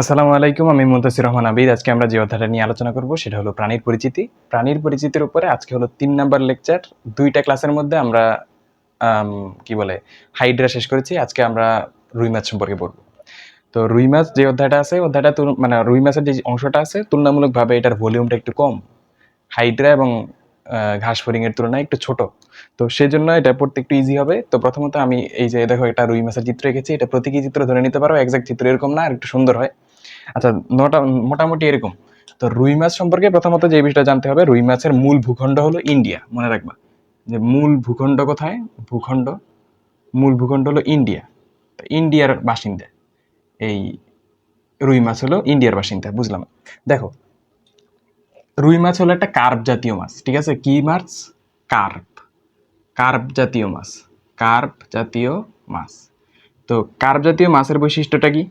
আসসালামু আলাইকুম, আমি মুন্তাসির রহমান আবিদ। আজকে আমরা যে অধ্যায়টা নিয়ে আলোচনা করব সেটা হলো প্রাণীর পরিচিতি। প্রাণীর পরিচিতির উপরে আজকে হলো তিন নাম্বার লেকচার। দুইটা ক্লাসের মধ্যে আমরা কি বলে, হাইড্রা শেষ করেছি। আজকে আমরা রুই মাছ সম্পর্কে পড়ব। তো রুই মাছ যে অধ্যায়টা আছে, অধ্যায়টা মানে রুই মাছের যে অংশটা আছে, তুলনামূলকভাবে এটার ভলিউমটা একটু কম। হাইড্রা এবং ঘাস ফড়িং এর তুলনায় একটু ছোট। তো সেই জন্য এটা পড়তে একটু ইজি হবে। তো প্রথমত আমি এই যে, দেখো একটা রুই মাছের চিত্র এঁকেছি। এটা প্রতীকী চিত্র ধরে নিতে পারো। একজাক্ট চিত্র এরকম না, আর একটু সুন্দর হয়। আচ্ছা নটা, মোটামুটি এরকম। তো রুই মাছ সম্পর্কে প্রথমত যে বিষয়টা জানতে হবে, রুই মাছের মূল ভূখণ্ড হলো ইন্ডিয়া, মনে রাখবা। যে মূল ভূখণ্ড কোথায়? ভূখণ্ড, মূল ভূখণ্ড হলো ইন্ডিয়া। ইন্ডিয়ার বাসিন্দা, এই রুই মাছ হলো ইন্ডিয়ার বাসিন্দা, বুঝলাম। দেখো, রুই মাছ হলো একটা কার্প জাতীয় মাছ, ঠিক আছে? কি মাছ? কার্প। কার্প জাতীয় মাছ, কার্প জাতীয় মাছ। তো কার্প জাতীয় মাছের বৈশিষ্ট্যটা কি?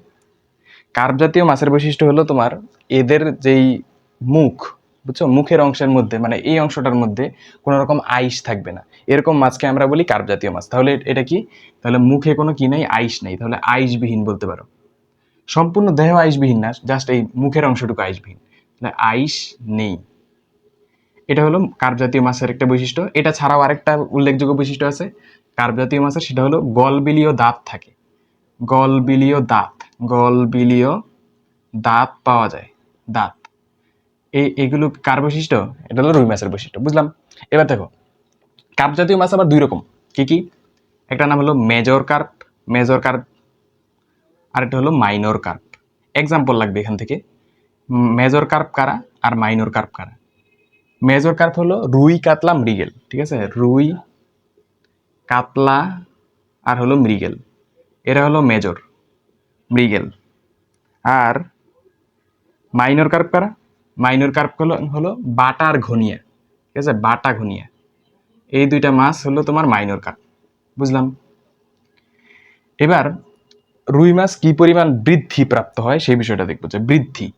কার্প জাতীয় মাছের বৈশিষ্ট্য হলো তোমার এদের যেই মুখ, বুঝছ? মুখের অংশের মধ্যে মানে এই অংশটার মধ্যে কোনো রকম আইস থাকবে না। এরকম মাছকে আমরা বলি কার্প জাতীয় মাছ। তাহলে এটা কি? তাহলে মুখে কোনো কি নেই? আইস নেই। তাহলে আইসবিহীন বলতে পারো। সম্পূর্ণ দেহ আইসবিহীন না জাস্ট এই মুখের অংশটুকু আইসবিহীন। তাহলে আইস নেই। এটা হলো কার্প জাতীয় মাছের একটা বৈশিষ্ট্য। এটা ছাড়াও আরেকটা উল্লেখযোগ্য বৈশিষ্ট্য আছে। কার্প জাতীয় মাছের সেটা হলো গলবিলীয় দাঁত থাকে। গলবিলীয় দাঁত। গলবিলীয় দাঁত পাওয়া যায়। দাঁত। এই এগুলো কার বৈশিষ্ট্য? এটা হলো রুই মাছের বৈশিষ্ট্য, বুঝলাম? এবার দেখো, কার্প জাতীয় মাছ আবার দুই রকম। কি কি? একটা নাম হলো মেজর কার্প মেজর কার্প আর একটা হলো মাইনর কার্প। এক্সাম্পল লাগবে এখান থেকে। মেজর কার্প কারা আর মাইনর কার্প কারা? মেজর কার্প হলো রুই কাতলা মৃগেল, ঠিক আছে? রুই, কাতলা আর হলো মৃগেল। এরা হলো মেজর। মৃগেল। আর মাইনর কার্প কারা? মাইনর কার্প হলো হলো বাটার ঘনিয়া। ঠিক আছে? বাটা ঘনিয়া। এই দুইটা মাছ হলো তোমার মাইনর কার্প। বুঝলাম? এবার রুই মাছ কি পরিমাণ বৃদ্ধি প্রাপ্ত হয় সেই বিষয়টা দেখব যে বৃদ্ধি।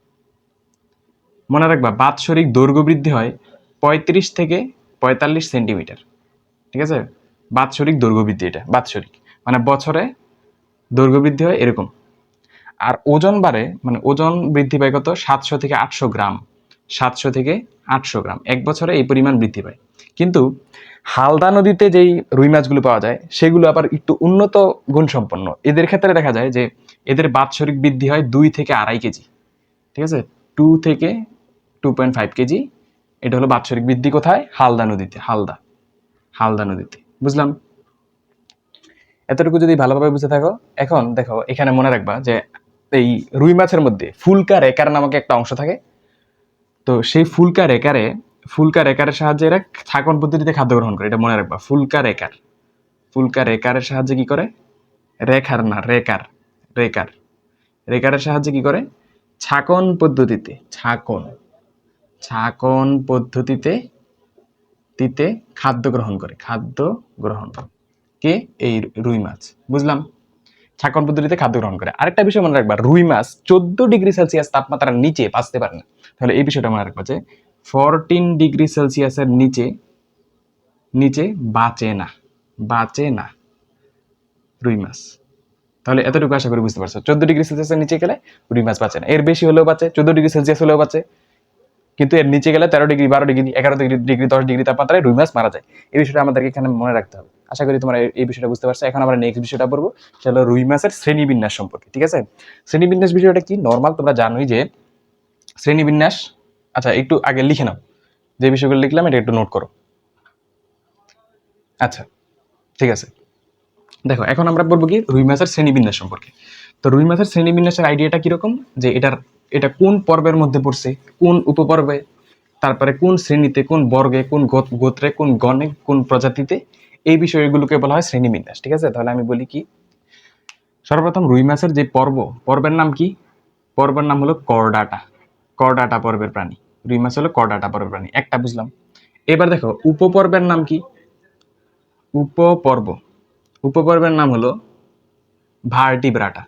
মনে রাখবা, বাৎসরিক দৈর্ঘ্য বৃদ্ধি হয় পঁয়ত্রিশ থেকে পঁয়তাল্লিশ সেন্টিমিটার। ঠিক আছে? বাৎসরিক দৈর্ঘ্য বৃদ্ধি এটা, বাৎসরিক। মানে বছরে দৈর্ঘ্য বৃদ্ধি হয় এরকম। আর ওজন বাড়ে মানে ওজন বৃদ্ধি পায় কত? সাতশো থেকে আটশো গ্রাম। সাতশো থেকে আটশো গ্রাম। এক বছরে এই পরিমাণ বৃদ্ধি পায়। কিন্তু হালদা নদীতে যেই রুই মাছগুলো পাওয়া যায়, সেগুলো আবার একটু উন্নত গুণসম্পন্ন। এদের ক্ষেত্রে দেখা যায় যে, এদের বাৎসরিক বৃদ্ধি হয় দুই থেকে আড়াই কেজি। ঠিক আছে? টু থেকে টু পয়েন্ট ফাইভ কেজি। এটা হলো বাৎসরিক বৃদ্ধি কোথায়? হালদা নদীতে। হালদা। হালদা নদীতে। বুঝলাম? এতটুকু যদি ভালোভাবে বুঝে থাকো। এখন দেখো, এখানে মনে রাখবা যে এই রুই মাছের মধ্যে ফুলকা রেকার নামক একটা অংশ থাকে। তো সেই ফুলকা রেকারে, ফুলকা রেকারের সাহায্যে এরা ছাকন পদ্ধতিতে খাদ্য গ্রহণ করে, এটা মনে রাখবা। ফুলকা রেকার। ফুলকা রেকারের সাহায্যে কি করে? রেখার না, রেকার রেকার। রেকারের সাহায্যে কি করে? ছাকন পদ্ধতিতে, ছাকন ছাকন পদ্ধতিতে তিতে খাদ্য গ্রহণ করে, খাদ্য গ্রহণ। কে? এই রুই মাছ। বুঝলাম? ছাকন পদ্ধতিতে খাদ্য গ্রহণ করে। আরেকটা বিষয় মনে রাখবা, রুই মাছ চোদ্দ ডিগ্রি সেলসিয়াস তাপমাত্রার নিচে বাঁচতে পারে না। তাহলে এই বিষয়টা মনে রাখবা যে ফোরটিন ডিগ্রি সেলসিয়াসের নিচে নিচে বাঁচে না বাঁচে না রুই মাছ। তাহলে এতটুকু আশা করি বুঝতে পারছ। চোদ্দ ডিগ্রি সেলসিয়াসের নিচে গেলে রুই মাছ বাঁচে না। এর বেশি হলেও বাঁচে, চোদ্দ ডিগ্রি সেলসিয়াস হলেও বাঁচে কিন্তু এর নিচে গেলে তেরো ডিগ্রি, বারো ডিগ্রি, এগারো ডিগ্রি ডিগ্রি, দশ ডিগ্রি তাপমাত্রায় রুই মাছ মারা যায়। এই বিষয়টা আমাদেরকে এখানে মনে রাখতে হবে। আশা করি তোমরা এই- বিষয়টা বুঝতে পারছ। এখন আমরা নেক্সট বিষয়টা পড়ব। সেটা হলো রুই মাছের শ্রেণীবিন্যাস সম্পর্কে, ঠিক আছে? শ্রেণীবিন্যাস বিষয়টা কি? নর্মাল তোমরা জানোই যে শ্রেণীবিন্যাস আচ্ছা একটু আগে লিখে নাও। যে বিষয়গুলো লিখলাম, এটা একটু নোট করো। আচ্ছা ঠিক আছে। দেখো, এখন আমরা বলব কি? রুই মাছের শ্রেণীবিন্যাস সম্পর্কে। তো রুই মাছের শ্রেণীবিন্যাসের আইডিয়াটা কীরকম? যে এটার এটা কোন পর্বের মধ্যে পড়ছে? কোন উপপর্বে? তারপরে কোন শ্রেণীতে, কোন বর্গে, কোন গোত- গোত্রে, কোন গণে, কোন প্রজাতিতে? এই বিষয়গুলোকে বলা হয় শ্রেণীবিন্যাস, ঠিক আছে? তাহলে আমি বলি কি? সর্বপ্রথম রুই মাছের যে পর্ব, পর্বের নাম কি? পর্বের নাম হলো করডাটা। করডাটা পর্বের প্রাণী। রুই মাছ হলো করডাটা পর্বের প্রাণী। একটা বুঝলাম। এবার দেখো, উপপর্বের নাম কি? উপপর্ব। উপপর্বের নাম হলো ভার্টিব্রাটা।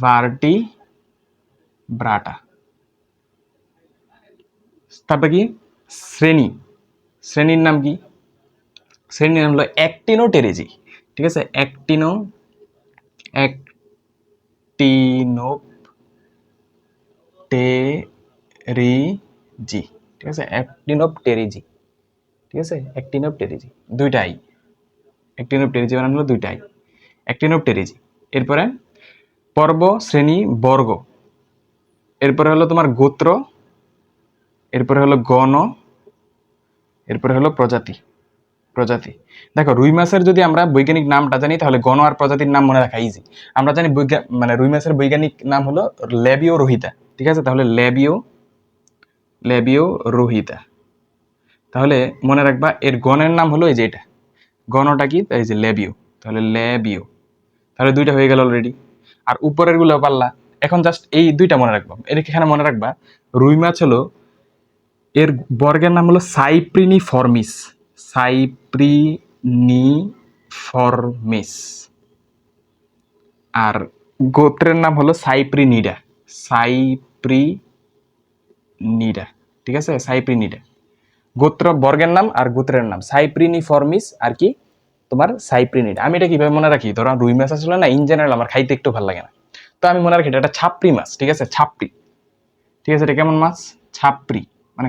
ভার্টি ব্রাটা। তারপর কি? শ্রেণি। শ্রেণির নাম কি? শ্রেণির নাম হলো অ্যাক্টিনো টেরেজি। ঠিক আছে? অ্যাক্টিনো অ্যাক্টিনো টেরিজি। ঠিক আছে? অ্যাক্টিনোপটেরিজি ঠিক আছে? অ্যাক্টিনোপটেরিজি দুইটাই। অ্যাক্টিনোপটেরিজি বানানো হলো দুইটাই। অ্যাক্টিনোপটেরিজি এরপরে পর্ব, শ্রেণি, বর্গ। এরপরে হলো তোমার গোত্র, এরপরে হলো গণ, এরপরে হলো প্রজাতি প্রজাতি। দেখো, রুই মাছের যদি আমরা বৈজ্ঞানিক নামটা জানি, তাহলে গণ আর প্রজাতির নাম মনে রাখা ইজি আমরা জানি মানে রুই মাছের বৈজ্ঞানিক নাম হলো ল্যাবিও রোহিতা, ঠিক আছে? তাহলে ল্যাবিও ল্যাবিও রোহিতা। তাহলে মনে রাখবা, এর গণের নাম হলো এই যে এটা। গণটা কি? এই যে ল্যাবিও। তাহলে ল্যাবিও। তাহলে দুইটা হয়ে গেল অলরেডি আর উপরেরগুলো পারলা। এখন জাস্ট এই দুইটা মনে রাখবা। এর এখানে মনে রাখবা, রুই মাছ হলো, এর বর্গের নাম হলো সাইপ্রিনি ফরমিস সাইপ্রিনিফর্মিস। সাইপ্রিনিফর্মিস। আর গোত্রের নাম হলো সাইপ্রিনিডা। সাইপ্রিনিডা, ঠিক আছে? সাইপ্রিনিডা। গোত্র বর্গের নাম আর গোত্রের নাম। সাইপ্রিনিফর্মিস আর কি? তোমার সাইপ্রিনিডা। আমি এটা কীভাবে মনে রাখি? ধরো রুই মাছ আসলে না ইন জেনারেল আমার খাইতে একটু ভালো লাগে না। তো আমি মনে রাখি এটা একটা ছাপরি মাছ, ঠিক আছে? ছাপরি ঠিক আছে, এটা কেমন মাছ? ছাপরি মানে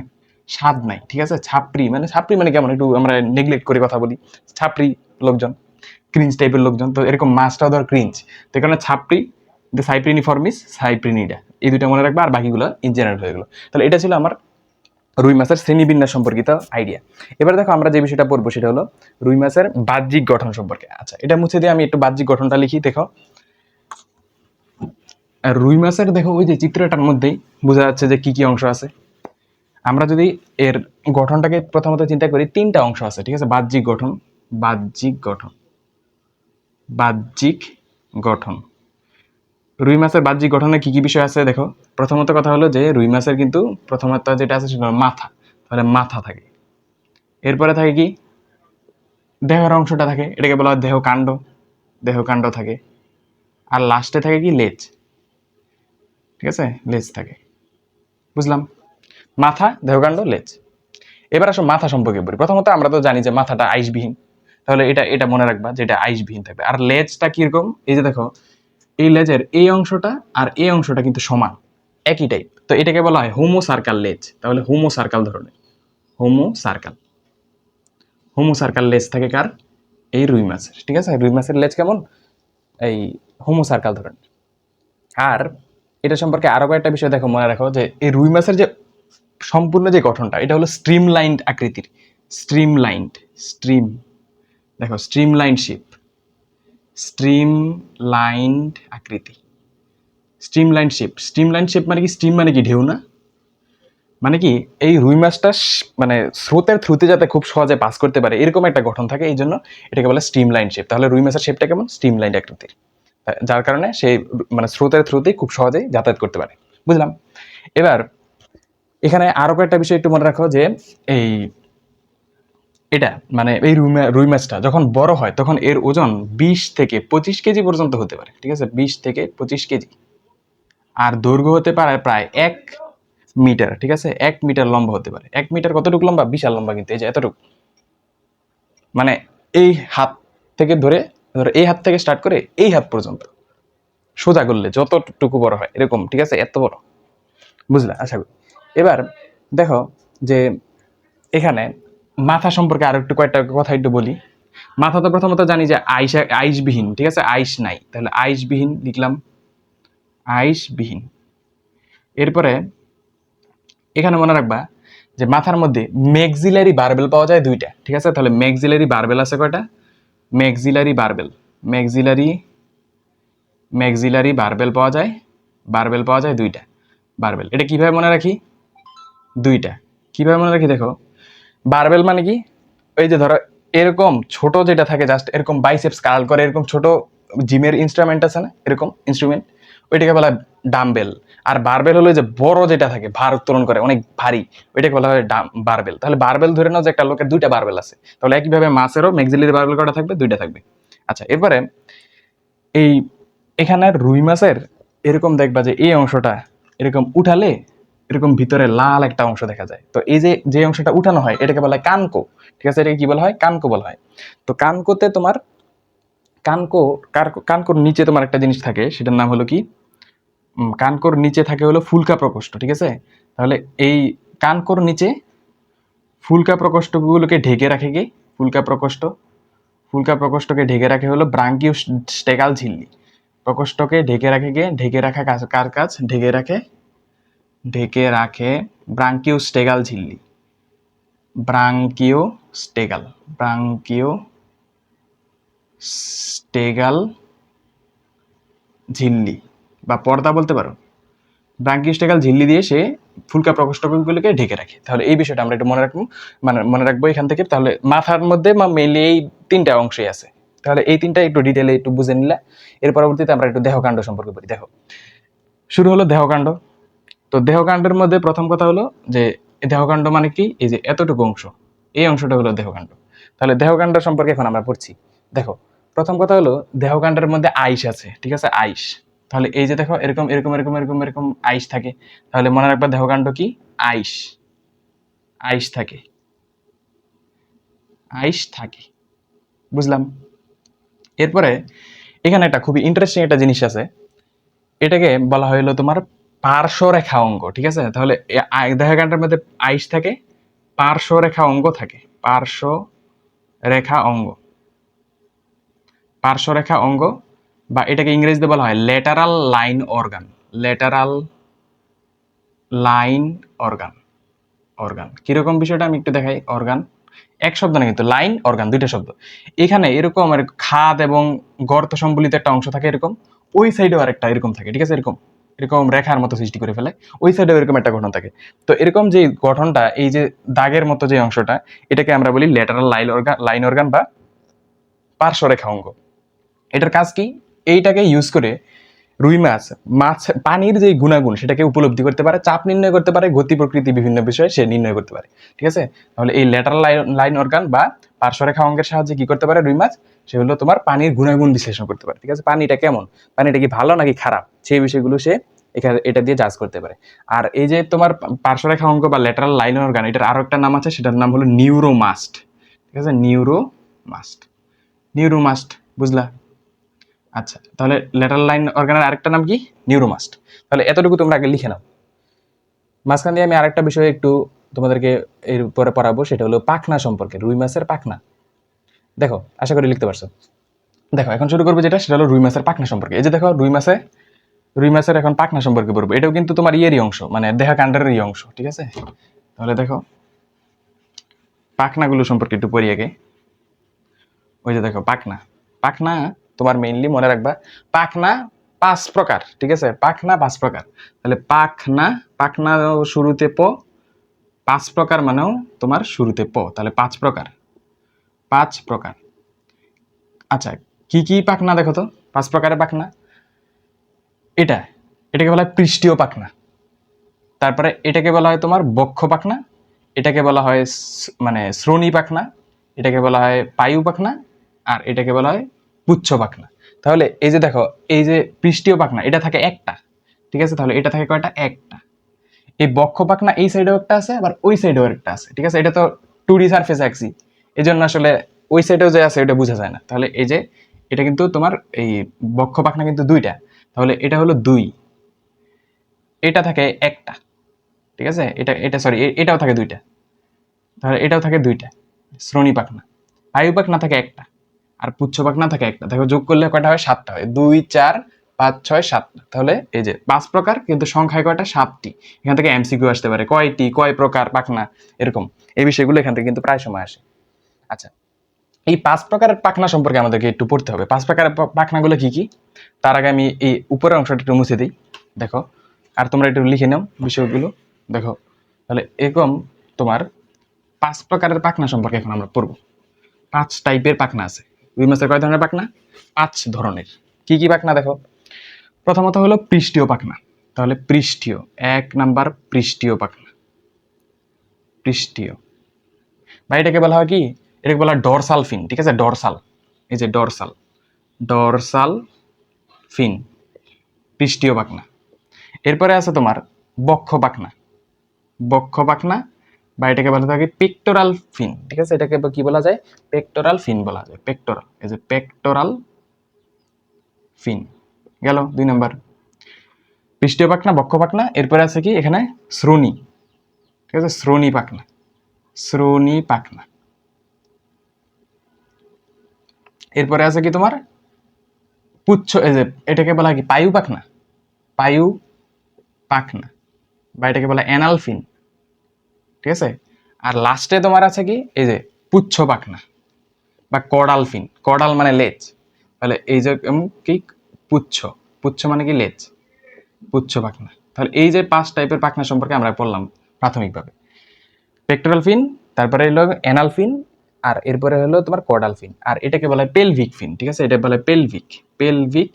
স্বাদ নাই, ঠিক আছে? ছাপরি মানে ছাপরি মানে কেমন? একটু আমরা নেগলেক্ট করে কথা বলি। ছাপরি লোকজন ক্রিঞ্জ টাইপের লোকজন, তো এরকম মাছটাও ধর ক্রিঞ্জ তো এখানে ছাপরি দ্য সাইপ্রিনিফর্মিস সাইপ্রিনিডা এই দুইটা মনে রাখবে, আর বাকিগুলো ইন জেনারেল হয়ে গেলো। তাহলে এটা ছিল আমার রুই মাছের শ্রেণীবিন্যাস সম্পর্কিত আইডিয়া এবার দেখো আমরা যে বিষয়টা পড়ব সেটা হলো রুই মাছের বাহ্যিক গঠন সম্পর্কে। আচ্ছা এটা মুছে দিয়ে আমি একটু বাহ্যিক গঠনটা লিখি, দেখো। আর রুই মাছের দেখো, ওই যে চিত্রটার মধ্যেই বোঝা যাচ্ছে যে কি কি অংশ আছে। আমরা যদি এর গঠনটাকে প্রথমত চিন্তা করি, তিনটা অংশ আছে, ঠিক আছে? বাহ্যিক গঠন বাহ্যিক গঠন বাহ্যিক গঠন। রুই মাছের বাহ্যিক গঠনে কি কি বিষয় আছে দেখো? প্রথমত কথা হলো যে রুই মাছের কিন্তু প্রথমত যেটা আছে সেটা মাথা, তাহলে মাথা থাকে। এরপরে থাকে কি? দেহের অংশটা থাকে, এটাকে বলা হয় দেহ কাণ্ড দেহ কাণ্ড থাকে। আর লাস্টে থাকে কি লেজ। ঠিক আছে? লেজ থাকে। বুঝলাম? মাথা, দেহকাণ্ড, লেজ। এবার আসো মাথা সম্পর্কে বলি। প্রথমত আমরা তো জানি যে মাথাটা আইসবিহীন। তাহলে এটা এটা মনে রাখবা যে এটা আইসবিহীন থাকবে। আর লেজটা কীরকম? এই যে দেখো, এই লেজের এই অংশটা আর এই অংশটা কিন্তু সমান। একই টাইপ তো এটাকে বলা হয় হোমো সার্কাল লেজ তাহলে হোমো সার্কাল ধরনের। হোমো সার্কাল হোমো সার্কাল লেজ থাকে কার? এই রুই মাছের। ঠিক আছে? রুই মাছের লেজ কেমন? এই হোমো সার্কাল ধরনের। আর এটা সম্পর্কে আরও কয়েকটা বিষয় দেখো, মনে রাখো যে এই রুই মাছের যে সম্পূর্ণ যে গঠনটা, এটা হলো স্ট্রিম লাইন্ড আকৃতির। স্ট্রিম লাইন্ড স্ট্রিম দেখো streamline shape streamlined আকৃতি। Streamline shape streamline shape মানে কি? স্ট্রিম মানে কি? ঢেউ না? মানে কি? এই রুই মাছটা মানে স্রোতের থ্রুতে যাতে খুব সহজে পাস করতে পারে, এরকম একটা গঠন থাকে এই জন্য এটাকে বলে স্ট্রিম লাইন শেপ তাহলে রুই মাছের শেপটা কেমন? স্ট্রিম লাইন আকৃতির। যার কারণে সেই মানে স্রোতের থ্রুতেই খুব সহজেই যাতায়াত করতে পারে। বুঝলাম? এবার, এখানে আরও কয়েকটা বিষয় একটু মনে রাখো যে, এই এটা মানে এই রুই রুই মাছটা যখন বড় হয়, তখন এর ওজন বিশ থেকে পঁচিশ কেজি পর্যন্ত হতে পারে, ঠিক আছে? বিশ থেকে পঁচিশ কেজি। আর দৈর্ঘ্য হতে পারে প্রায় এক মিটার, ঠিক আছে? এক মিটার লম্বা হতে পারে। এক মিটার কতটুকু লম্বা? বিশাল লম্বা কিন্তু, এই যে এতটুকু। মানে এই হাত থেকে ধরে ধরে এই হাত থেকে স্টার্ট করে এই হাত পর্যন্ত। সোজা করলে যতটুকু বড় হয়, এরকম, ঠিক আছে? এত বড়। বুঝলা? আশা করি। এবার দেখো যে এখানে মাথা সম্পর্কে আরও একটু কয়েকটা কথা একটু বলি। মাথা তো প্রথমত জানি যে আইস, আইসবিহীন, ঠিক আছে? আইস নাই। তাহলে আইসবিহীন লিখলাম। আইসবিহীন। এরপরে এখানে মনে রাখবা যে মাথার মধ্যে ম্যাক্সিলারি বারবেল পাওয়া যায় দুইটা, ঠিক আছে? তাহলে ম্যাক্সিলারি বারবেল আছে কয়টা? Maxillary barbel maxillary maxillary barbel পাওয়া যায় বারবেল পাওয়া যায় দুইটা। বারবেল এটা কীভাবে মনে রাখি? দুইটা। কীভাবে মনে রাখি দেখো? বারবেল মানে কি? ওই যে ধরো, এরকম ছোট যেটা থাকে জাস্ট এরকম বাইসেপস কার্ল করে, এরকম ছোট জিমের ইনস্ট্রুমেন্ট আছে না? এরকম ইনস্ট্রুমেন্ট ওইটাকে বলা হয় ডাম্বেল আর বারবেল হলো যে বড় যেটা থাকে, ভার উত্তোলন করে, অনেক ভারী। ওইটাকে বলা হয় বারবেল তাহলে বারবেল ধরে নাও যে একটা লোকের দুইটা বারবেল আছে। তাহলে একইভাবে মাছেরও ম্যাক্সিলারি বারবেল কটা থাকবে, দুইটা থাকবে। আচ্ছা এরপরে এই এখানে রুই মাছের এরকম দেখবা যে এই অংশটা এরকম উঠালে এরকম ভিতরে লাল একটা অংশ দেখা যায়। তো এই যে যে অংশটা উঠানো হয়, এটাকে বলা হয় কানকো। ঠিক আছে, এটাকে কি বলা হয়? কানকো বলা হয়। তো কানকোতে তোমার কানকো কার- কানকোর নিচে তোমার একটা জিনিস থাকে, সেটার নাম হলো কি? কানকোর নিচে থাকে হলো ফুলকা প্রকোষ্ঠ, ঠিক আছে? তাহলে এই কানকোর নিচে ফুলকা প্রকোষ্ঠগুলোকে ঢেকে রাখে কি? ফুলকা প্রকোষ্ঠ। ফুলকা প্রকোষ্ঠকে ঢেকে রাখে হলো ব্রাঙ্কিউ স্টেগাল ঝিল্লি। প্রকোষ্ঠকে ঢেকে রাখে কে? ঢেকে রাখা কার কাজ? ঢেকে রাখে ঢেকে রাখে ব্রাঙ্কিউ স্টেগাল ঝিল্লি। ব্রাঙ্কিও স্টেগাল ব্রাঙ্কিও স্টেগাল, ঝিল্লি বা পর্দা বলতে পারো। ব্রাঙ্কিস্টেকাল ঝিল্লি দিয়ে সে ফুলকা প্রকোষ্ঠগুলোকে ঢেকে রাখে। তাহলে এই বিষয়টা আমরা একটু মনে রাখব মানে মনে রাখব এখান থেকে। তাহলে মাথার মধ্যে বা মেনলি এই তিনটা অংশই আছে। তাহলে এই তিনটা একটু ডিটেলে একটু বুঝে নিলা, এর পরবর্তীতে আমরা একটু দেহকাণ্ড সম্পর্কে বলি। দেখো, শুরু হলো দেহকাণ্ড। তো দেহকাণ্ডের মধ্যে প্রথম কথা হলো যে, দেহকাণ্ড মানে কি? এই যে এতটুকু অংশ, এই অংশটা হলো দেহকাণ্ড। তাহলে দেহকাণ্ড সম্পর্কে এখন আমরা পড়ছি। দেখো প্রথম কথা হলো, দেহকাণ্ডের মধ্যে আইস আছে, ঠিক আছে? আইস। তাহলে এই যে দেখো, এরকম এরকম এরকম এরকম এরকম আইস থাকে। তাহলে মনে রাখবা দেহকাণ্ড কি? আইস। আইস থাকে। আইস থাকে। বুঝলাম? এরপরে এখানে একটা খুবই ইন্টারেস্টিং একটা জিনিস আছে। এটাকে বলা হলো তোমার পার্শ্বরেখা অঙ্গ, ঠিক আছে? তাহলে দেহকাণ্ডের মধ্যে আইস থাকে, পার্শ্বরেখা অঙ্গ থাকে। পার্শ্ব রেখা অঙ্গ। পার্শ্বরেখা অঙ্গ বা এটাকে ইংরেজিতে বলা হয় lateral line organ. Lateral line organ. Organ. কীরকম বিষয়টা আমি একটু দেখাই। অর্গান। এক শব্দ না কিন্তু, লাইন অর্গান, দুইটা শব্দ। এখানে এরকম আর খাদ এবং গর্ত সম্বলিত একটা অংশ থাকে এরকম। ওই সাইডেও আরেকটা এরকম থাকে, ঠিক আছে? এরকম এরকম রেখার মতো সৃষ্টি করে ফেলে। ওই সাইডেও এরকম একটা গঠন থাকে। তো এরকম যে গঠনটা, এই যে দাগের মতো যে অংশটা, এটাকে আমরা বলি lateral line organ line organ বা পার্শ্বরেখা অঙ্গ। এটার কাজ কি? এইটাকে ইউজ করে রুই মাছ মাছ, পানির যে গুণাগুণ সেটাকে উপলব্ধি করতে পারে, চাপ নির্ণয় করতে পারে, গতি প্রকৃতি বিভিন্ন বিষয়ে সে নির্ণয় করতে পারে। ঠিক আছে? তাহলে এই ল্যাটারাল লাইন লাইন অর্গান বা পার্শ্বরেখা অঙ্গের সাহায্যে কি করতে পারে রুই মাছ? সে হলো তোমার পানির গুণাগুণ বিশ্লেষণ করতে পারে। ঠিক আছে? পানিটা কেমন? পানিটা কি ভালো নাকি খারাপ? সেই বিষয়গুলো সে এখানে, এটা দিয়ে জাজ করতে পারে। আর এই যে তোমার পার্শ্বরেখা অঙ্গ বা ল্যাটারাল লাইন অর্গান এটার আরও একটা নাম আছে, সেটার নাম হলো নিউরোমাস্ট ঠিক আছে? নিউরোমাস্ট নিউরোমাস্ট বুঝলা? আচ্ছা তাহলে ল্যাটারাল লাইন অর্গানের আরেকটা নাম কি? নিউরোমাস্ট তাহলে এতটুকু তোমরা আগে লিখে নাও। মাঝখান দিয়ে আমি আরেকটা বিষয় একটু তোমাদেরকে এর পরে পড়াবো, সেটা হলো পাখনা সম্পর্কে, রুই মাছের পাখনা। দেখো, আশা করি লিখতে পারছ। দেখো, এখন শুরু করব যেটা, সেটা হলো রুই মাছের পাখনা সম্পর্কে। এই যে দেখো, রুই মাছে, রুই মাছের এখন পাখনা সম্পর্কে পড়ব। এটাও কিন্তু তোমার ইয়েরই অংশ মানে দেহাকাণ্ডেরই অংশ, ঠিক আছে? তাহলে দেখো, পাখনাগুলো সম্পর্কে একটু পড়ি আগে। ওই যে দেখো, পাখনা। পাখনা তোমার মেইনলি মনে রাখবা, পাখনা পাঁচ প্রকার, ঠিক আছে? পাখনা পাঁচ প্রকার। তাহলে পাখনা পাখনা শুরুতে প, পাঁচ প্রকার মানেও তোমার শুরুতে প। তাহলে পাঁচ প্রকার পাঁচ প্রকার। আচ্ছা কি কি পাখনা দেখো তো? পাঁচ প্রকারের পাখনা। এটা, এটাকে বলা হয় পৃষ্ঠীয় পাখনা। তারপরে এটাকে বলা হয় তোমার বক্ষ পাখনা। এটাকে বলা হয় মানে শ্রোণী পাখনা। এটাকে বলা হয় পায়ু পাখনা। আর এটাকে বলা হয় পুচ্ছ পাখনা। তাহলে এই যে দেখো, এই যে পৃষ্ঠীয় পাখনা, এটা থাকে একটা। ঠিক আছে? তাহলে এটা থাকে কয়টা? একটা। এই বক্ষ পাখনা এই সাইডেও একটা আছে, আবার ওই সাইডেও একটা আছে। ঠিক আছে? এটা তো টু ডি সারফেস আঁকছি এই জন্য আসলে ওই সাইডেও যে আছে ওটা বোঝা যায় না। তাহলে এই যে এটা কিন্তু তোমার এই বক্ষ পাখনা কিন্তু দুইটা। তাহলে এটা হলো দুই। এটা থাকে একটা। ঠিক আছে? এটা এটা সরি এটাও থাকে দুইটা। তাহলে এটাও থাকে দুইটা। শ্রোণী পাখনা। বায়ু পাখনা থাকে একটা। আর পুচ্ছ পাখনা থাকে একটা। দেখো যোগ করলে কয়টা হয়? সাতটা হয়। দুই, চার, পাঁচ, ছয়, সাত। তাহলে এই যে পাঁচ প্রকার, কিন্তু সংখ্যায় কয়টা? সাতটি। এখান থেকে এমসিকিউ আসতে পারে। কয়টি, কয় প্রকার, পাখনা, এরকম। এই বিষয়গুলো এখান থেকে কিন্তু প্রায় সময় আসে। আচ্ছা এই পাঁচ প্রকারের পাখনা সম্পর্কে আমাদেরকে একটু পড়তে হবে। পাঁচ প্রকারের পাখনাগুলো কি কি? তার আগে আমি এই উপরের অংশটা একটু মুছে দিই। দেখো, আর তোমরা একটু লিখে নাও বিষয়গুলো। দেখো, তাহলে এরকম তোমার পাঁচ প্রকারের পাখনা সম্পর্কে এখন আমরা পড়ব। পাঁচ টাইপের পাখনা আছে। রুই মাছের কয় ধরনের পাখনা? পাঁচ ধরনের। কি কি পাখনা দেখো? প্রথমত হলো পৃষ্ঠীয় পাখনা। তাহলে পৃষ্ঠীয়। এক নাম্বার পৃষ্ঠীয় পাখনা। পৃষ্ঠীয়। বা এটাকে বলা হয় কি? এটাকে বলা হয় ডরসাল ফিন ঠিক আছে? ডরসাল এই যে ডরসাল ডরসাল ফিন পৃষ্ঠীয় পাখনা। এরপরে আছে তোমার বক্ষ পাখনা। বক্ষ পাখনা বা এটাকে বলা থাকে পেক্টোরাল ফিন ঠিক আছে? এটাকে কি বলা যায়? পেক্টোরাল ফিন বলা যায় পেক্টোরাল এই যে পেক্টোরাল ফিন গেল দুই নাম্বার। পৃষ্ঠীয় পাখনা, বক্ষ পাখনা, এরপরে আছে কি? এখানে শ্রোণী, ঠিক আছে? শ্রোণী পাখনা শ্রোণী পাখনা। এরপরে আছে কি তোমার? পুচ্ছ, এই যে এটাকে বলা কি? পায়ু পাখনা পায়ু পাখনা, বা এটাকে বলা অ্যানালফিন ঠিক আছে? আর লাস্টে তোমার আছে কি? এই যে পুচ্ছ পাখনা বা কডাল ফিন। কডাল মানে লেজ। তাহলে এই যে কি? পুচ্ছ। পুচ্ছ মানে কি? লেজ। পুচ্ছ পাখনা। তাহলে এই যে পাঁচ টাইপের পাখনা সম্পর্কে আমরা পড়লাম প্রাথমিকভাবে। পেক্টোরাল ফিন তারপরে হলো অ্যানাল ফিন আর এরপরে হলো তোমার কডাল ফিন আর এটাকে বলা হয় পেলভিক ফিন ঠিক আছে? এটা বলা হয় পেলভিক পেলভিক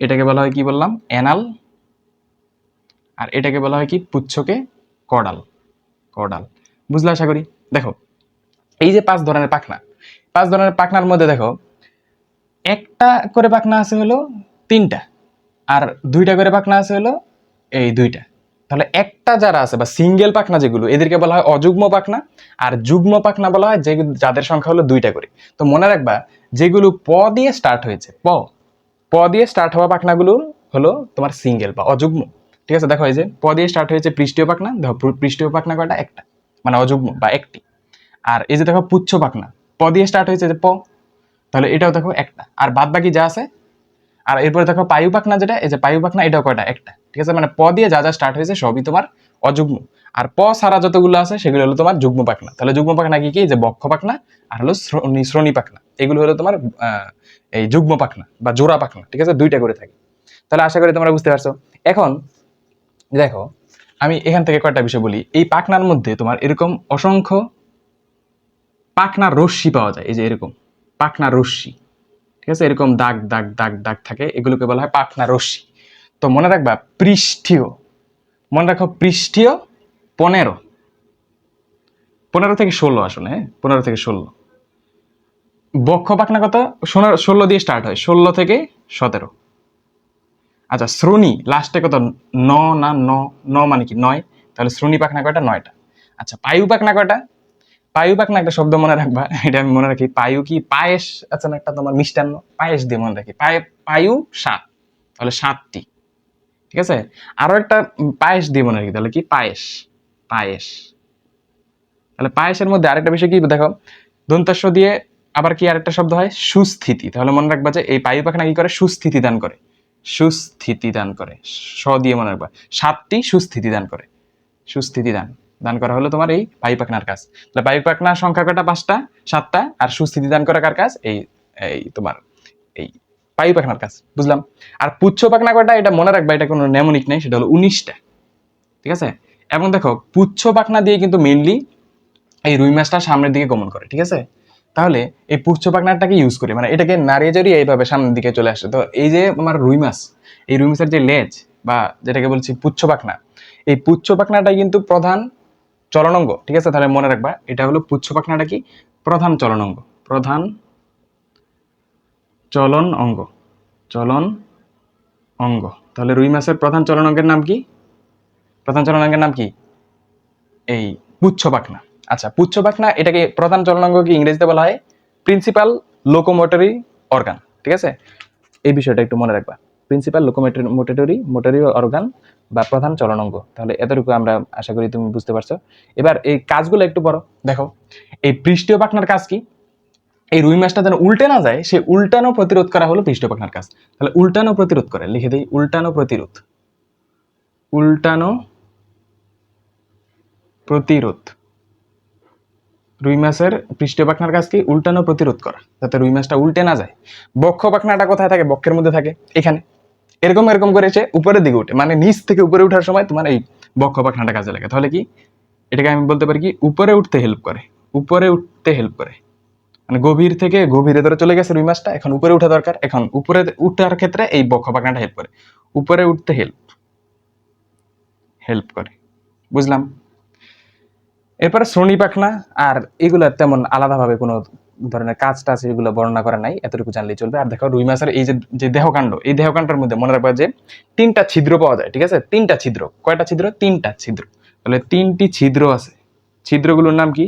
এটাকে বলা হয় কি বললাম? অ্যানাল আর এটাকে বলা হয় কি? পুচ্ছকে কডাল কডাল। বুঝলে আশা করি? দেখো, এই যে পাঁচ ধরনের পাখনা, পাঁচ ধরনের পাখনার মধ্যে দেখো, একটা করে পাখনা আছে হলো তিনটা, আর দুইটা করে পাখনা আছে হলো এই দুইটা। তাহলে একটা যারা আছে, বা সিঙ্গেল পাখনা যেগুলো, এদেরকে বলা হয় অযুগ্ম পাখনা, আর যুগ্ম পাখনা বলা হয় যে যাদের সংখ্যা হলো দুইটা করে। তো মনে রাখবা, যেগুলো প দিয়ে স্টার্ট হয়েছে, প প দিয়ে স্টার্ট হওয়া পাখনাগুলো হলো তোমার সিঙ্গেল বা অযুগ্ম। ঠিক আছে? দেখো এই যে, প দিয়ে স্টার্ট হয়েছে পৃষ্ঠীয় পাখনা, দেখো পৃষ্ঠীয় পাখনা কয়টা? একটা মানে অযুগ্ম, বা একটি। আর এই যে দেখো পুচ্ছ পাখনা, প দিয়ে স্টার্ট হয়েছে যে প, তাহলে এটাও দেখো একটা। আর বাদ বাকি যা আছে, আর এরপরে দেখো পায়ু পাখনা যেটা, এই যে পায়ু পাখনা, এটাও কয়টা? একটা। ঠিক আছে? মানে প দিয়ে যা যা স্টার্ট হয়েছে সবই তোমার অযুগ্ম। আর প সারা যতগুলো আছে, সেগুলো হলো তোমার যুগ্ম পাখনা। তাহলে যুগ্ম পাখনা কি কি? যে বক্ষ পাখনা, আর হলো শ্রোণী শ্রোণী পাখনা। এগুলো হলো তোমার এই যুগ্ম পাখনা, বা জোড়া পাখনা। ঠিক আছে? দুইটা করে থাকে। তাহলে আশা করি তোমরা বুঝতে পারছ। এখন দেখো, আমি এখান থেকে কয়েকটা বিষয় বলি। এই পাখনার মধ্যে তোমার এরকম অসংখ্য পাখনা রশ্মি পাওয়া যায়, এই যে এরকম পাখনা রশ্মি। ঠিক আছে? এরকম দাগ দাগ দাগ দাগ থাকে। এগুলোকে বলা হয় পাখনা রশ্মি। তো মনে রাখবা, পৃষ্ঠীয়, মনে রাখো পৃষ্ঠীয় পনেরো। পনেরো থেকে ষোলো আসলে হ্যাঁ? পনেরো থেকে ষোলো। বক্ষ পাখনা ষোলো ষোলো দিয়ে স্টার্ট হয়, ষোলো থেকে সতেরো। আচ্ছা শ্রোণী লাস্টে কত? ন না ন? ন মানে কি? নয়? তাহলে শ্রোণী পাখনা কয়টা? নয়টা। আচ্ছা পায়ু পাখনা কয়টা? পায়ু পাখনা একটা শব্দ মনে রাখবা, এটা আমি মনে রাখি। পায়ু কি পায়েস? না, একটা তোমার মিষ্টান্ন। পায়েস দিয়ে মনে রাখি। পায়ে, পায়ু সাত তাহলে সাতটি। ঠিক আছে? আরও একটা পায়েস দিয়ে মনে রাখি, তাহলে কি? পায়েস। পায়েস। তাহলে পায়েসের মধ্যে আরেকটা বিষয় কি? দেখো দন্তাস্য দিয়ে আবার কি আরেকটা শব্দ হয়? সুস্থিতি। তাহলে মনে রাখবা যে এই পায়ু পাখনা কি করে? সুস্থিতি দান করে। সুস্থিতি দান করে। স দিয়ে মনে রাখবা। সাতটি সুস্থিতি দান করে। সুস্থিতি দান। দান করা হলো তোমার এই পায়ু পাখনার কাজ। তাহলে পায়ু পাখনার সংখ্যা কটা পাঁচটা, সাতটা, আর সুস্থিতি দান করা কার কাজ? এই এই তোমার, এই পায়ু পাখনার কাজ। বুঝলাম? আর পুচ্ছ পাখনা কটা এটা মনে রাখবা, এটা কোনো নেমনিক নেই, সেটা হলো উনিশটা। ঠিক আছে? এবং দেখো, পুচ্ছ পাখনা দিয়ে কিন্তু মেনলি এই রুই মাছটা সামনের দিকে গমন করে। ঠিক আছে? তাহলে এই পুচ্ছ পাখনাটাকে ইউজ করি। মানে এটাকে নাড়িয়ে জড়িয়ে এইভাবে সামনের দিকে চলে আসে। তো এই যে আমার রুই মাছ, এই রুই মাছের যে লেজ বা যেটাকে বলছি পুচ্ছ পাখনা, এই পুচ্ছ পাখনাটাই কিন্তু প্রধান চলনাঙ্গ, ঠিক আছে? তাহলে মনে রাখবা, এটা হলো পুচ্ছ পাখনাটা কি? প্রধান চলনাঙ্গ, প্রধান চলন অঙ্গ চলন অঙ্গ তাহলে রুই মাছের প্রধান চলন অঙ্গের নাম কি? প্রধান চলন অঙ্গের নাম কি? এই পুচ্ছ পাখনা। আচ্ছা পুচ্ছ পাখনা, এটাকে প্রধান চলনাঙ্গ কি ইংরেজিতে বলা হয় প্রিন্সিপাল লোকোমোটরি অর্গান ঠিক আছে? এই বিষয়টা একটু মনে রাখবা। Principal locomotory motory motory organ বা প্রধান চলনাঙ্গ। তাহলে এতটুকু আমরা আশা করি তুমি বুঝতে পারছ। এবার এই কাজগুলো একটু বড় দেখো, এই পৃষ্ঠীয় পাখনার কাজ কি? এই রুই মাছটা যেন উল্টে না যায়, সে উল্টানো প্রতিরোধ করা হলো পৃষ্ঠীয় পাখনার কাজ। তাহলে উল্টানো প্রতিরোধ করে, লিখে দিই উল্টানো প্রতিরোধ। উল্টানো প্রতিরোধ। রুই মাছের পৃষ্ঠীয় পাখনার কাজ কি? উল্টানো প্রতিরোধ করা, যাতে রুই মাছটা উল্টে না যায়। বক্ষ পাখনাটা কোথায় থাকে? বক্ষের মধ্যে থাকে, এখানে। এরকম এরকম করে সে উপরের দিকে উঠে মানে নিচ থেকে উপরে ওঠার সময় তোমার এই বক্ষ পাখনাটা কাজে লাগে। তাহলে কি? এটাকে আমি বলতে পারি কি? উপরে উঠতে হেল্প করে, উপরে উঠতে হেল্প করে। মানে গভীর থেকে গভীরে ধরে চলে গেছে রুই মাছটা, এখন উপরে উঠা দরকার। এখন উপরে উঠার ক্ষেত্রে এই বক্ষ পাখনাটা হেল্প করে। উপরে উঠতে হেল্প হেল্প করে। বুঝলাম? এরপরে শ্রোণী পাখনা, আর এগুলো তেমন আলাদাভাবে কোনো ধরনের কাজ টাজ এগুলো বর্ণনা করা নাই, এতটুকু জানলেই চলবে। আর দেখো রুই মাছের এই যে দেহকাণ্ড, এই দেহকাণ্ডের মধ্যে মনে রাখবা যে তিনটা ছিদ্র পাওয়া যায়, ঠিক আছে? তিনটা ছিদ্র। কয়টা ছিদ্র? তিনটা ছিদ্র। তাহলে তিনটি ছিদ্র আছে। ছিদ্রগুলোর নাম কি?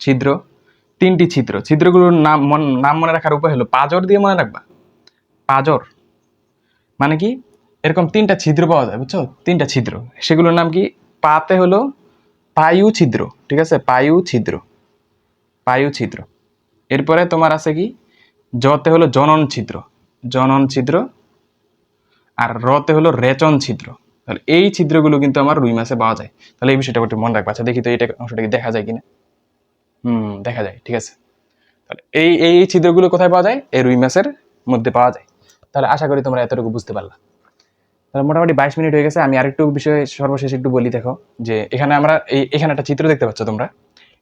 ছিদ্র। তিনটি ছিদ্র। ছিদ্রগুলোর নাম নাম মনে রাখার উপায় হলো পাজর দিয়ে মনে রাখবা। পাজর। মানে কি? এরকম তিনটা ছিদ্র পাওয়া যায়, বুঝছ? তিনটা ছিদ্র। সেগুলোর নাম কি? পাতে হলো পায়ু ছিদ্র ঠিক আছে? পায়ু ছিদ্র পায়ু ছিদ্র এরপরে তোমার আছে কি? জতে হলো জনন ছিদ্র জনন ছিদ্র আর রতে হলো রেচন ছিদ্র তাহলে এই ছিদ্রগুলো কিন্তু আমার রুই মাছে পাওয়া যায়। তাহলে এই বিষয়টা একটু মনে রাখবা। আচ্ছা দেখি তো এটা অংশটা কি দেখা যায় কিনা। হুম, দেখা যায়, ঠিক আছে? তাহলে এই এই ছিদ্রগুলো কোথায় পাওয়া যায়? এই রুই মাছের মধ্যে পাওয়া যায়। তাহলে আশা করি তোমরা এতটুকু বুঝতে পারলা। তাহলে মোটামুটি বাইশ মিনিট হয়ে গেছে। আমি আরেকটু বিষয়ে সর্বশেষ একটু বলি, দেখো, যে এখানে আমরা এই এখানে একটা চিত্র দেখতে পাচ্ছ তোমরা।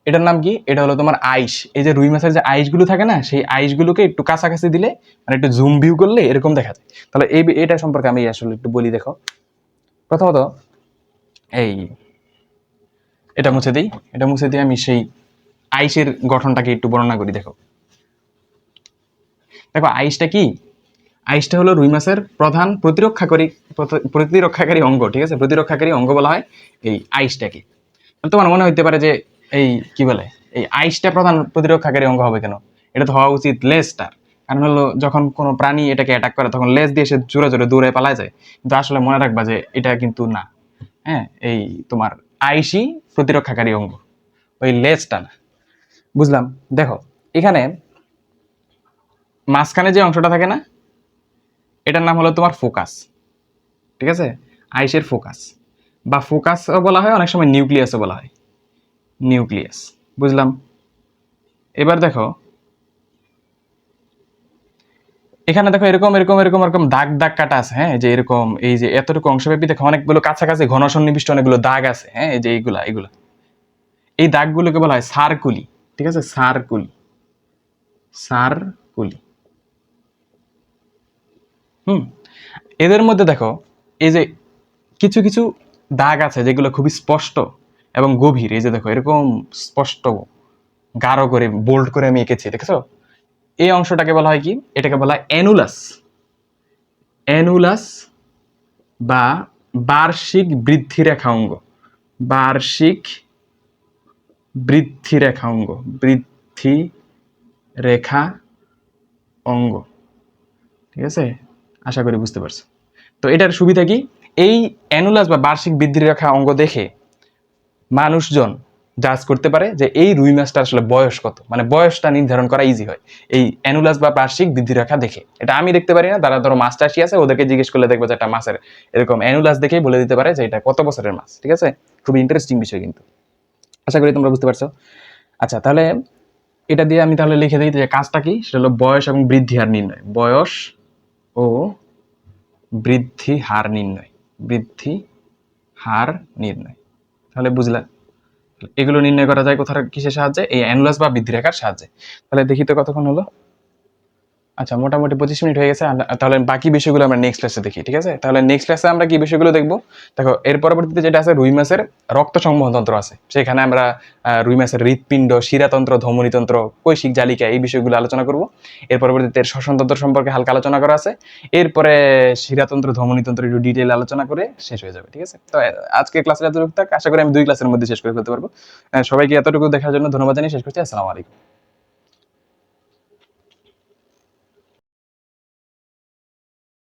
এটার নাম কি? এটা হলো তোমার আইস। এই যে রুই মাছের যে আইসগুলো থাকে না, সেই আইসগুলোকে একটু কাছাকাছি দিলে মানে একটু জুম ভিউ করলে এরকম দেখা যায়। তাহলে এই এটা সম্পর্কে আমি আসলে একটু বলি, দেখো। প্রথমত, এই এটা মুছে দিই। এটা মুছে দিয়ে আমি সেই আইসের গঠনটাকে একটু বর্ণনা করি, দেখো। দেখো, আইসটা কি? আইসটা হলো রুই মাছের প্রধান প্রতিরক্ষাকারী প্রতিরক্ষাকারী অঙ্গ, ঠিক আছে? প্রতিরক্ষাকারী অঙ্গ বলা হয় এই আইসটাকে। তোমার মনে হইতে পারে যে এই কি বলে? এই আইসটা প্রধান প্রতিরক্ষাকারী অঙ্গ হবে কেন? এটা তো হওয়া উচিত লেজটার কারণ হলো যখন কোনো প্রাণী এটাকে অ্যাটাক করে, তখন লেজ দিয়ে সে জোরে জোরে দূরে পালায় যায়। কিন্তু আসলে মনে রাখবা যে এটা কিন্তু না। হ্যাঁ? এই তোমার আইসই প্রতিরক্ষাকারী অঙ্গ। ওই লেজটা না। বুঝলাম? দেখো, এখানে মাঝখানে যে অংশটা থাকে না এটার নাম হলো তোমার ফোকাস। ঠিক আছে? আইসের ফোকাস। বা ফোকাসও বলা হয়, অনেক সময় নিউক্লিয়াসও বলা হয়। নিউক্লিয়াস। বুঝলাম? এবার দেখো। এখানে দেখো এরকম এরকম এরকম এরকম দাগ দাগ কাটা আছে হ্যাঁ? যে এরকম, এই যে এতটুকু অংশব্যাপী দেখো, অনেকগুলো কাছাকাছি ঘন সন্নিবিষ্ট অনেকগুলো দাগ আছে হ্যাঁ? এই যে এইগুলা এইগুলা। এই দাগগুলোকে বলা হয় সারকুলি। ঠিক আছে? সারকুলি। সারকুলি। হুম। এদের মধ্যে দেখো, এই যে কিছু কিছু দাগ আছে যেগুলো খুবই স্পষ্ট এবং গভীর। এই যে দেখো, এরকম স্পষ্ট, গাঢ় করে বোল্ড করে আমি এঁকেছি, দেখেছ? এই অংশটাকে বলা হয় কি? এটাকে বলা হয় অ্যানুলাস। অ্যানুলাস বা বার্ষিক বৃদ্ধি রেখা অঙ্গ। বার্ষিক বৃদ্ধি রেখা অঙ্গ। বৃদ্ধি রেখা অঙ্গ। ঠিক আছে? আশা করি বুঝতে পারছ। তো এটার সুবিধা কি? এই অ্যানুলাস বা বার্ষিক বৃদ্ধি রেখা অঙ্গ দেখে মানুষজন জাজ করতে পারে যে এই রুই মাছটা আসলে বয়স কত। মানে বয়সটা নির্ধারণ করা ইজি হয়। এই অ্যানুলাস বা বার্ষিক বৃদ্ধি রেখা দেখে। এটা আমি দেখতে পারি না, তারা ধরো মাছ চাষি আছে, ওদেরকে জিজ্ঞেস করলে দেখব যে একটা মাছের এরকম অ্যানুলাস দেখেই বলে দিতে পারে যে এটা কত বছরের মাছ, ঠিক আছে? খুবই ইন্টারেস্টিং বিষয় কিন্তু। আশা করি তোমরা বুঝতে পারছ। আচ্ছা তাহলে এটা দিয়ে আমি তাহলে লিখে দিই যে কাজটা কি? সেটা হলো বয়স এবং বৃদ্ধি হার নির্ণয়। বয়স ও বৃদ্ধি হার নির্ণয়, বৃদ্ধি হার নির্ণয়। তাহলে বুঝলা এগুলো নির্ণয় করা যায় কোথার কিসের সাহায্যে? এই অ্যানুলাস বা বৃদ্ধি রেখার সাহায্যে। তাহলে দেখি তো কতক্ষণ হলো? আচ্ছা মোটামুটি পঁচিশ মিনিট হয়ে গেছে তাহলে বাকি বিষয়গুলো আমরা নেক্সট ক্লাসে দেখি, ঠিক আছে? তাহলে নেক্সট ক্লাসে আমরা কি বিষয়গুলো দেখব? দেখো, এর পরবর্তীতে যেটা আছে, রুই মাছের রক্ত সংবহন তন্ত্র আছে। সেখানে আমরা রুই মাছের হৃৎপিণ্ড, শিরাতন্ত্র, ধমনীতন্ত্র, কৈশিক, জালিকা এই বিষয়গুলো আলোচনা করব। এর পরবর্তীতে শ্বসনতন্ত্র সম্পর্কে হালকা আলোচনা করা আছে। এরপরে শিরাতন্ত্র, ধমনীতন্ত্র একটু ডিটেল আলোচনা করে শেষ হয়ে যাবে, ঠিক আছে? তো আজকে ক্লাসের এতটুকু থাক, আশা করি আমি দুই ক্লাসের মধ্যে শেষ করে ফেলতে পারব। সবাইকে এতটুকু দেখার জন্য ধন্যবাদ জানিয়ে শেষ করছি। আসসালামু আলাইকুম।